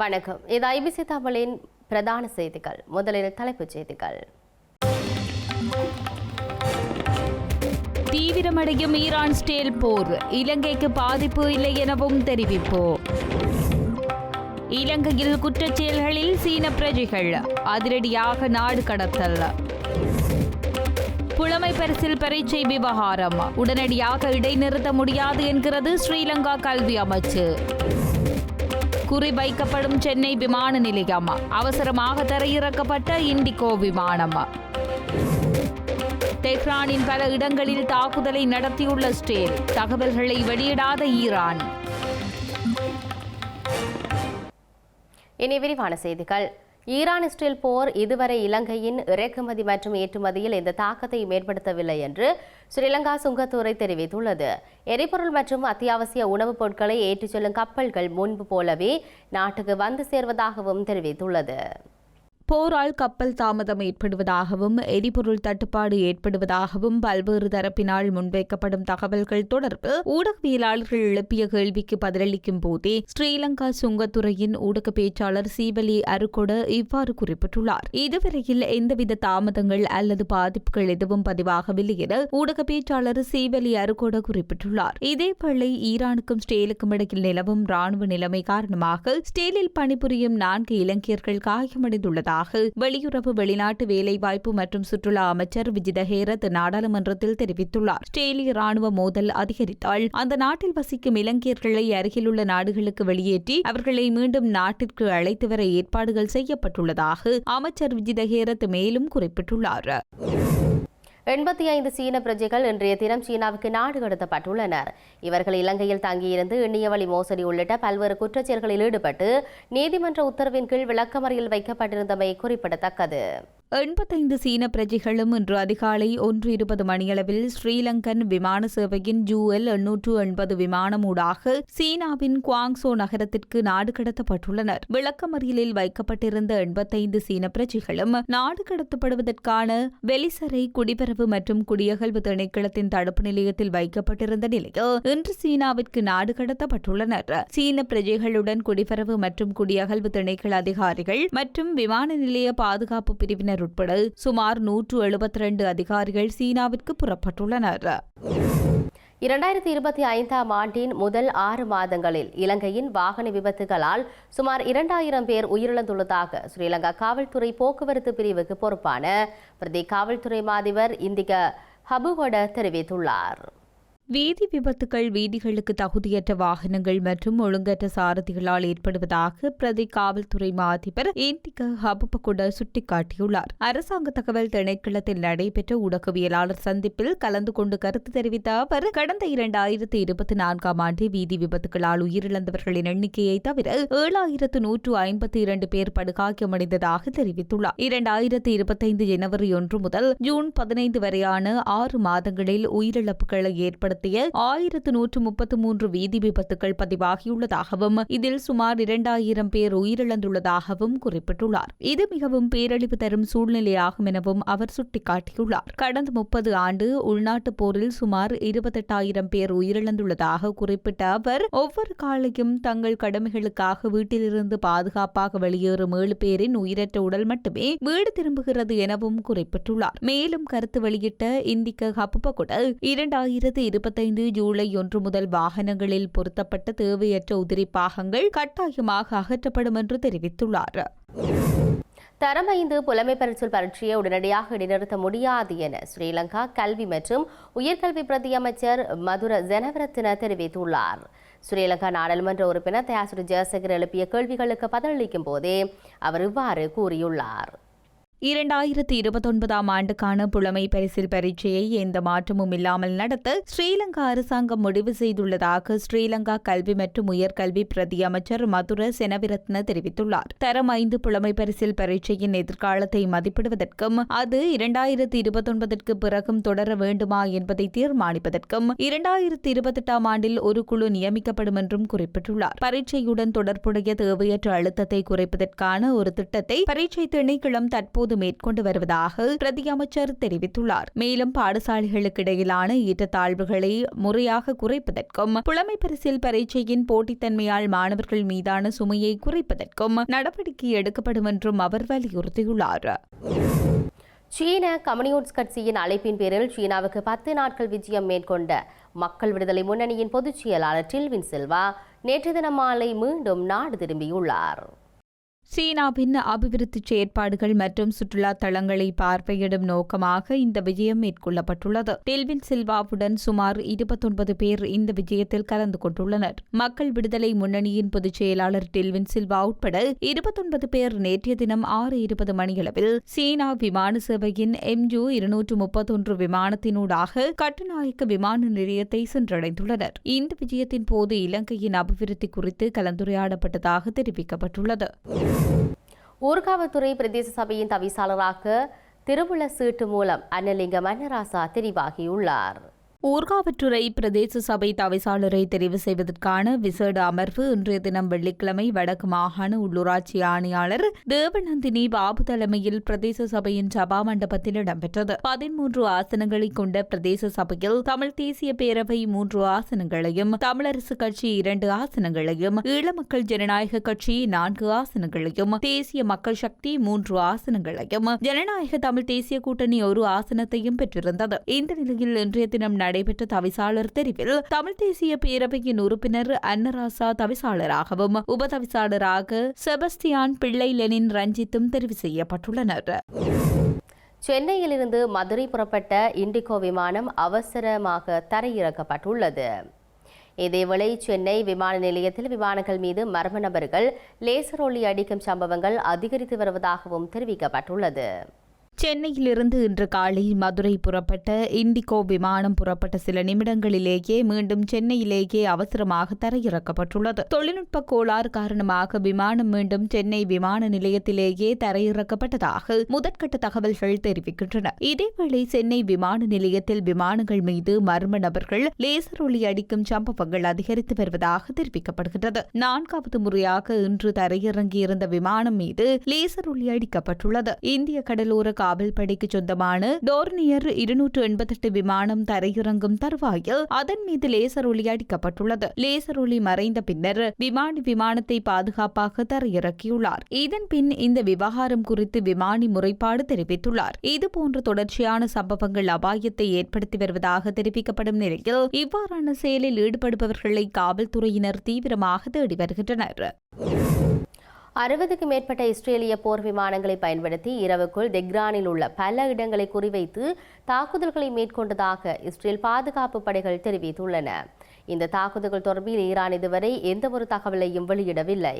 வணக்கம். இது ஐபிசி தமிழின் பிரதான செய்திகள். முதலில் தலைப்புச் செய்திகள். தீவிரமடையும் ஈரான் ஸ்டேல் போர். இலங்கைக்கு பாதிப்பு இல்லை எனவும் தெரிவிப்பு. இலங்கையில் குற்றச் செயல்களில் சீன பிரஜைகள் அதிரடியாக நாடு கடத்தல். புலமை பரிசில் பரீட்சை விவகாரம். உடனடியாக இடைநிறுத்த முடியாது என்கிறது ஸ்ரீலங்கா கல்வி அமைச்சு. குறிவைக்கப்படும் சென்னை விமான நிலையம். அவசரமாக தரையிறக்கப்பட்ட இண்டிகோ விமானம். தெஹ்ரானின் பல இடங்களில் தாக்குதலை நடத்தியுள்ள ஸ்டேல். தகவல்களை வெளியிடாத ஈரான். இனி விரிவான செய்திகள். ஈரான் இஸ்ரேல் போர் இதுவரை இலங்கையின் இறக்குமதி மற்றும் ஏற்றுமதியில் இந்த தாக்கத்தையும் ஏற்படுத்தவில்லை என்று ஸ்ரீலங்கா சுங்கத்துறை தெரிவித்துள்ளது. எரிபொருள் மற்றும் அத்தியாவசிய உணவுப் பொருட்களை ஏற்றிச் செல்லும் கப்பல்கள் முன்பு போலவே நாட்டுக்கு வந்து சேர்வதாகவும் தெரிவித்துள்ளது. போரால் கப்பல் தாமதம் ஏற்படுவதாகவும் எரிபொருள் தட்டுப்பாடு ஏற்படுவதாகவும் பல்வேறு தரப்பினால் முன்வைக்கப்படும் தகவல்கள் தொடர்பு ஊடகவியலாளர்கள் எழுப்பிய கேள்விக்கு பதிலளிக்கும் போதே ஸ்ரீலங்கா சுங்கத்துறையின் ஊடக பேச்சாளர் சீவலி அருகொட இவ்வாறு குறிப்பிட்டுள்ளார். இதுவரையில் எந்தவித தாமதங்கள் அல்லது பாதிப்புகள் எதுவும் பதிவாகவில்லை என ஊடக பேச்சாளர் சீவலி அருகொட குறிப்பிட்டுள்ளார். இதேவேளை ஈரானுக்கும் ஸ்டேலுக்கும் இடையில் நிலவும் ராணுவ நிலைமை காரணமாக ஸ்டேலில் பணிபுரியும் நான்கு இலங்கையர்கள் காயமடைந்துள்ளதாக உள்ளதாக வெளியுறவு வெளிநாட்டு வேலைவாய்ப்பு மற்றும் சுற்றுலா அமைச்சர் விஜித ஹேரத் நாடாளுமன்றத்தில் தெரிவித்துள்ளார். ஸ்டேலிய ராணுவ மோதல் அதிகரித்தால் அந்த நாட்டில் வசிக்கும் இலங்கையர்களை அருகிலுள்ள நாடுகளுக்கு வெளியேற்றி அவர்களை மீண்டும் நாட்டிற்கு அழைத்து வர ஏற்பாடுகள் செய்யப்பட்டுள்ளதாக அமைச்சர் விஜித ஹேரத் மேலும் குறிப்பிட்டுள்ளார். எண்பத்தி ஐந்து சீன பிரஜைகள் இன்றைய தினம் சீனாவுக்கு நாடு கடத்தப்பட்டுள்ளனர். இவர்கள் இலங்கையில் தங்கியிருந்து எண்ணிய வழி மோசடி உள்ளிட்ட பல்வேறு குற்றச்செயல்களில் ஈடுபட்டு நீதிமன்ற உத்தரவின் கீழ் விளக்கமறியல் வைக்கப்பட்டிருந்தமை குறிப்பிடத்தக்கது. எண்பத்தைந்து சீன பிரஜைகளும் இன்று அதிகாலை ஒன்று இருபது மணியளவில் ஸ்ரீலங்கன் விமான சேவையின் ஜூஎல் எண்ணூற்று எண்பது விமானமூடாக சீனாவின் குவாங்சோ நகரத்திற்கு நாடு கடத்தப்பட்டுள்ளனர். விளக்கமறியலில் வைக்கப்பட்டிருந்த எண்பத்தைந்து சீன பிரஜைகளும் நாடு கடத்தப்படுவதற்கான வெலிசரை குடிபரவு மற்றும் குடியகல்வு திணைக்களத்தின் தடுப்பு நிலையத்தில் வைக்கப்பட்டிருந்த நிலையில் இன்று சீனாவிற்கு நாடு கடத்தப்பட்டுள்ளனர். சீன பிரஜைகளுடன் குடிபரவு மற்றும் குடியகல்வு திணைக்கள அதிகாரிகள் மற்றும் விமான நிலைய பாதுகாப்பு பிரிவினர் உட்பட சுமார் நூற்று எழுபத்தி ரெண்டு அதிகாரிகள் சீனாவிற்கு புறப்பட்டுள்ளனர். இரண்டாயிரத்தி இருபத்தி ஐந்தாம் ஆண்டின் முதல் ஆறு மாதங்களில் இலங்கையின் வாகன விபத்துகளால் சுமார் இரண்டாயிரம் பேர் உயிரிழந்துள்ளதாக ஸ்ரீலங்கா காவல்துறை போக்குவரத்து பிரிவுக்கு பொறுப்பான பிரதி காவல்துறை மாதிபர் இந்திக ஹபுகொட தெரிவித்துள்ளார். வீதி விபத்துகள் வீதிகளுக்கு தகுதியற்ற வாகனங்கள் மற்றும் ஒழுங்கற்ற சாரதிகளால் ஏற்படுவதாக பிரதி காவல்துறை மாதிபர் ஏந்திக ஹபுபகுட சுட்டிக்காட்டியுள்ளார். அரசாங்க தகவல் திணைக்களத்தில் நடைபெற்ற ஊடகவியலாளர் சந்திப்பில் கலந்து கொண்டு கருத்து தெரிவித்த அவர் கடந்த இரண்டாயிரத்தி இருபத்தி நான்காம் ஆண்டு வீதி விபத்துகளால் உயிரிழந்தவர்களின் எண்ணிக்கையை தவிர ஏழாயிரத்து நூற்று ஐம்பத்தி இரண்டு பேர் படுகாயமடைந்ததாக தெரிவித்துள்ளார். இரண்டாயிரத்தி இருபத்தைந்து ஜனவரி ஒன்று முதல் ஜூன் பதினைந்து வரையான ஆறு மாதங்களில் உயிரிழப்புகளை ஏற்படுத்த நடத்திய ஆயிரத்து நூற்று முப்பத்து மூன்று வீதி விபத்துகள் பதிவாகியுள்ளதாகவும் இதில் சுமார் இரண்டாயிரம் பேர் உயிரிழந்துள்ளதாகவும் குறிப்பிட்டுள்ளார். இது மிகவும் பேரழிவு தரும் சூழ்நிலையாகும் எனவும் அவர் சுட்டிக்காட்டியுள்ளார். கடந்த முப்பது ஆண்டு உள்நாட்டுப் போரில் சுமார் இருபத்தெட்டாயிரம் பேர் உயிரிழந்துள்ளதாக குறிப்பிட்ட அவர் ஒவ்வொரு காலையும் தங்கள் கடமைகளுக்காக வீட்டிலிருந்து பாதுகாப்பாக வெளியேறும் ஏழு பேரின் உயிரற்ற உடல் மட்டுமே வீடு திரும்புகிறது எனவும் குறிப்பிட்டுள்ளார். மேலும் கருத்து வெளியிட்ட இந்திக்க ஹப்புபகுட இரண்டாயிரத்து இருபத்தி முப்பத்தைந்து ஜூலை ஒன்று முதல் வாகனங்களில் பொருத்தப்பட்ட தேவையற்ற உதிரி பாகங்கள் கட்டாயமாக அகற்றப்படும் என்று தெரிவித்துள்ளார். தரம் ஐந்து புலமை பரிசில் பரீட்சையை உடனடியாக இடைநிறுத்த முடியாது என ஸ்ரீலங்கா கல்வி மற்றும் உயர்கல்வி பிரதி அமைச்சர் மதுர ஜனவரத்தின தெரிவித்துள்ளார். ஸ்ரீலங்கா நாடாளுமன்ற உறுப்பினர் தயாசுரி ஜெயசேகர் எழுப்பிய கேள்விகளுக்கு பதிலளிக்கும் போதே அவர் இவ்வாறு கூறியுள்ளார். இரண்டாயிரத்தி இருபத்தொன்பதாம் ஆண்டுக்கான புலமை பரிசில் பரீட்சையை எந்த மாற்றமும் இல்லாமல் நடத்த ஸ்ரீலங்கா அரசாங்கம் முடிவு செய்துள்ளதாக ஸ்ரீலங்கா கல்வி மற்றும் உயர்கல்வி பிரதி அமைச்சர் மதுர செனவிரத்ன தெரிவித்துள்ளார். தரம் ஐந்து புலமை பரிசில் பரீட்சையின் எதிர்காலத்தை மதிப்பிடுவதற்கும் அது இரண்டாயிரத்தி இருபத்தொன்பதற்கு பிறகும் தொடர வேண்டுமா என்பதை தீர்மானிப்பதற்கும் இரண்டாயிரத்தி இருபத்தெட்டாம் ஆண்டில் ஒரு குழு நியமிக்கப்படும் என்றும் குறிப்பிட்டுள்ளார். பரீட்சையுடன் தொடர்புடைய தேவையற்ற அழுத்தத்தை குறைப்பதற்கான ஒரு திட்டத்தை பரீட்சை திணைக்களம் தற்போது தற்போது மேற்கொண்டு வருவதாக பிரதி அமைச்சர் தெரிவித்துள்ளார். மேலும் பாடசாலைகளுக்கு இடையிலான ஏற்றத்தாழ்வுகளை முறையாக குறைப்பதற்கும் புலமை பரிசில் பரீட்சையின் போட்டித்தன்மையால் மாணவர்கள் மீதான சுமையை குறைப்பதற்கும் நடவடிக்கை எடுக்கப்படும் என்றும் அவர் வலியுறுத்தியுள்ளார். சீன கம்யூனிஸ்ட் கட்சியின் அழைப்பின் பேரில் சீனாவுக்கு பத்து நாட்கள் விஜயம் மேற்கொண்ட மக்கள் விடுதலை முன்னணியின் பொதுச் செயலாளர் டில்வின் செல்வா நேற்று தினம் மாலை மீண்டும் நாடு திரும்பியுள்ளார். சீனாவின் அபிவிருத்தி செயற்பாடுகள் மற்றும் சுற்றுலா தளங்களை பார்வையிடும் நோக்கமாக இந்த விஜயம் மேற்கொள்ளப்பட்டுள்ளது. டெல்வின் சில்வாவுடன் சுமார் இருபத்தொன்பது பேர் இந்த விஜயத்தில் கலந்து கொண்டுள்ளனர். மக்கள் விடுதலை முன்னணியின் பொதுச் செயலாளர் டெல்வின் சில்வா உட்பட இருபத்தொன்பது பேர் நேற்றைய தினம் ஆறு இருபது மணியளவில் சீனா விமான சேவையின் எம்ஜூ இருநூற்று முப்பத்தொன்று விமானத்தினூடாக கட்டுநாயக்க விமான நிலையத்தை சென்றடைந்துள்ளனர். இந்த விஜயத்தின் போது இலங்கையின் அபிவிருத்தி குறித்து கலந்துரையாடப்பட்டதாக தெரிவிக்கப்பட்டுள்ளது. ஊர்காவத்துறை பிரதேச சபையின் தவிசாளராக திருவுள சீட்டு மூலம் அன்னலிங்க மன்னராசா தெரிவாகியுள்ளார். ஊர்காவற்றுறை பிரதேச சபை தவிசாளரை தெரிவு செய்வதற்கான விசேட அமர்வு இன்றைய தினம் வெள்ளிக்கிழமை வடக்கு மாகாண உள்ளூராட்சி ஆணையாளர் தேவநந்தினி பாபு தலைமையில் பிரதேச சபையின் சபா மண்டபத்தில் இடம்பெற்றது. பதிமூன்று ஆசனங்களை கொண்ட பிரதேச சபையில் தமிழ் தேசிய பேரவை மூன்று ஆசனங்களையும் தமிழரசு கட்சி இரண்டு ஆசனங்களையும் ஈழமக்கள் ஜனநாயக கட்சி நான்கு ஆசனங்களையும் தேசிய மக்கள் சக்தி மூன்று ஆசனங்களையும் ஜனநாயக தமிழ் தேசிய கூட்டணி ஒரு ஆசனத்தையும் பெற்றிருந்தது. இந்த நிலையில் இன்றைய தினம் நடைபெற்ற தவிசாளர் தெரிவில் தமிழ் தேசிய பேரவையின் உறுப்பினர் அன்னராசா தவிசாளராகவும் உபதவிசாளராக செபஸ்தியான் பிள்ளை லெனின் ரஞ்சித்தும் தெரிவு செய்யப்பட்டுள்ளனர். சென்னையிலிருந்து மதுரை புறப்பட்ட இண்டிகோ விமானம் அவசரமாக தரையிறக்கப்பட்டுள்ளது. இதேவேளை சென்னை விமான நிலையத்தில் விமானங்கள் மீது மர்ம நபர்கள் லேசர் ஒளி அடிக்கும் சம்பவங்கள் அதிகரித்து வருவதாகவும் தெரிவிக்கப்பட்டுள்ளது. சென்னையிலிருந்து இன்று காலை மதுரை புறப்பட்ட இண்டிகோ விமானம் புறப்பட்ட சில நிமிடங்களிலேயே மீண்டும் சென்னையிலேயே அவசரமாக தரையிறக்கப்பட்டுள்ளது. தொழில்நுட்ப கோளாறு காரணமாக விமானம் மீண்டும் சென்னை விமான நிலையத்திலேயே தரையிறக்கப்பட்டதாக முதற்கட்ட தகவல்கள் தெரிவிக்கின்றன. இதேவேளை சென்னை விமான நிலையத்தில் விமானங்கள் மீது மர்ம நபர்கள் லேசர் ஒளி அடிக்கும் சம்பவங்கள் அதிகரித்து வருவதாக தெரிவிக்கப்படுகின்றது. நான்காவது முறையாக இன்று தரையிறங்கியிருந்த விமானம் மீது லேசர் ஒளி அடிக்கப்பட்டுள்ளது. இந்திய கடலோர காவல் படைக்கு சொந்தமான டோர்னியர் இருநூற்று எண்பத்தெட்டு விமானம் தரையிறங்கும் தருவாயில் அதன் மீது லேசர் ஒளி அடிக்கப்பட்டுள்ளது. லேசர் ஒளி மறைந்த பின்னர் விமானி விமானத்தை பாதுகாப்பாக தரையிறக்கியுள்ளார். இதன் பின் இந்த விவகாரம் குறித்து விமானி முறைப்பாடு தெரிவித்துள்ளார். இதுபோன்ற தொடர்ச்சியான சம்பவங்கள் அபாயத்தை ஏற்படுத்தி வருவதாக தெரிவிக்கப்படும் நிலையில் இவ்வாறான செயலில் ஈடுபடுபவர்களை காவல்துறையினர் தீவிரமாக தேடி வருகின்றனர். அறுபதுக்கு மேற்பட்ட இஸ்ரேலிய போர் விமானங்களை பயன்படுத்தி இரவுக்குள் தெக்ரானில் உள்ள பல இடங்களை குறிவைத்து தாக்குதல்களை மேற்கொண்டதாக இஸ்ரேல் பாதுகாப்பு படைகள் தெரிவித்துள்ளன. இந்த தாக்குதல்கள் தொடர்பில் ஈரான் இதுவரை எந்தவொரு தகவலையும் வெளியிடவில்லை.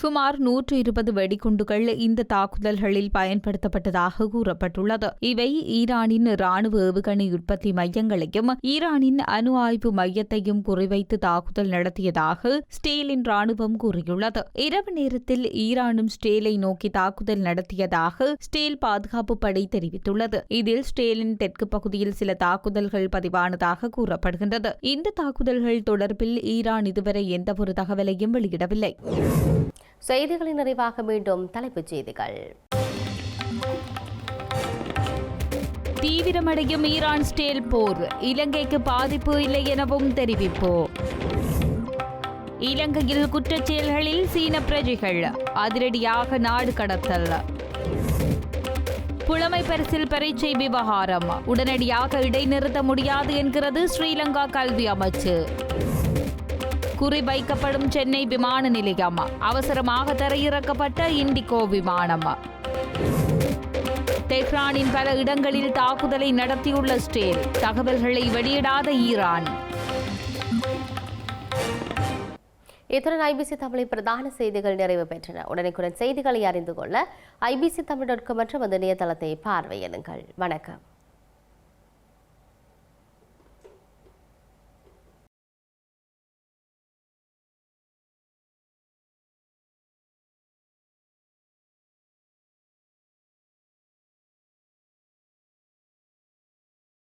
சுமார் நூற்று இருபது வெடிகுண்டுகள் இந்த தாக்குதல்களில் பயன்படுத்தப்பட்டதாக கூறப்பட்டுள்ளது. இவை ஈரானின் ராணுவ ஏவுகணை உற்பத்தி மையங்களையும் ஈரானின் அணு ஆய்வு மையத்தையும் குறிவைத்து தாக்குதல் நடத்தியதாக ஸ்டேலின் ராணுவம் கூறியுள்ளது. இரவு நேரத்தில் ஈரானும் ஸ்டேலை நோக்கி தாக்குதல் நடத்தியதாக ஸ்டேல் பாதுகாப்பு படை தெரிவித்துள்ளது. இதில் ஸ்டேலின் தெற்கு பகுதியில் சில தாக்குதல்கள் பதிவானதாக கூறப்படுகின்றது. இந்த தாக்குதல்கள் தொடர்பில் ஈரான் இதுவரை எந்தவொரு தகவலையும் வெளியிடவில்லை. செய்திகளின் நிறைவாக மீண்டும் தலைப்புச் செய்திகள். தீவிரமடையும் ஈரான் ஸ்டேல் போர். இலங்கைக்கு பாதிப்பு இல்லை எனவும் தெரிவிப்பு. இலங்கையில் குற்றச் செயல்களில் சீன பிரஜைகள் அதிரடியாக நாடு கடத்தல். புலமை பரிசில் பரீட்சை விவகாரம். உடனடியாக இடைநிறுத்த முடியாது என்கிறது ஸ்ரீலங்கா கல்வி அமைச்சு. குறிவைக்கப்படும் சென்னை விமான நிலையம். அவசரமாக தரையிறக்கப்பட்ட இண்டிகோ விமானம். தெஹ்ரானின் பல இடங்களில் தாக்குதலை நடத்தியுள்ள ஸ்டேல் தகவல்களை வெளியிடாத ஈரான். இத்துடன் ஐபிசி தமிழின் பிரதான செய்திகள் நிறைவு பெற்றன? உடனுக்குடன் செய்திகளை அறிந்து கொள்ள ஐபிசி தமிழ் டாட் காம் மற்றும் அந்த இணையதளத்தை பார்வையிடுங்கள். வணக்கம்.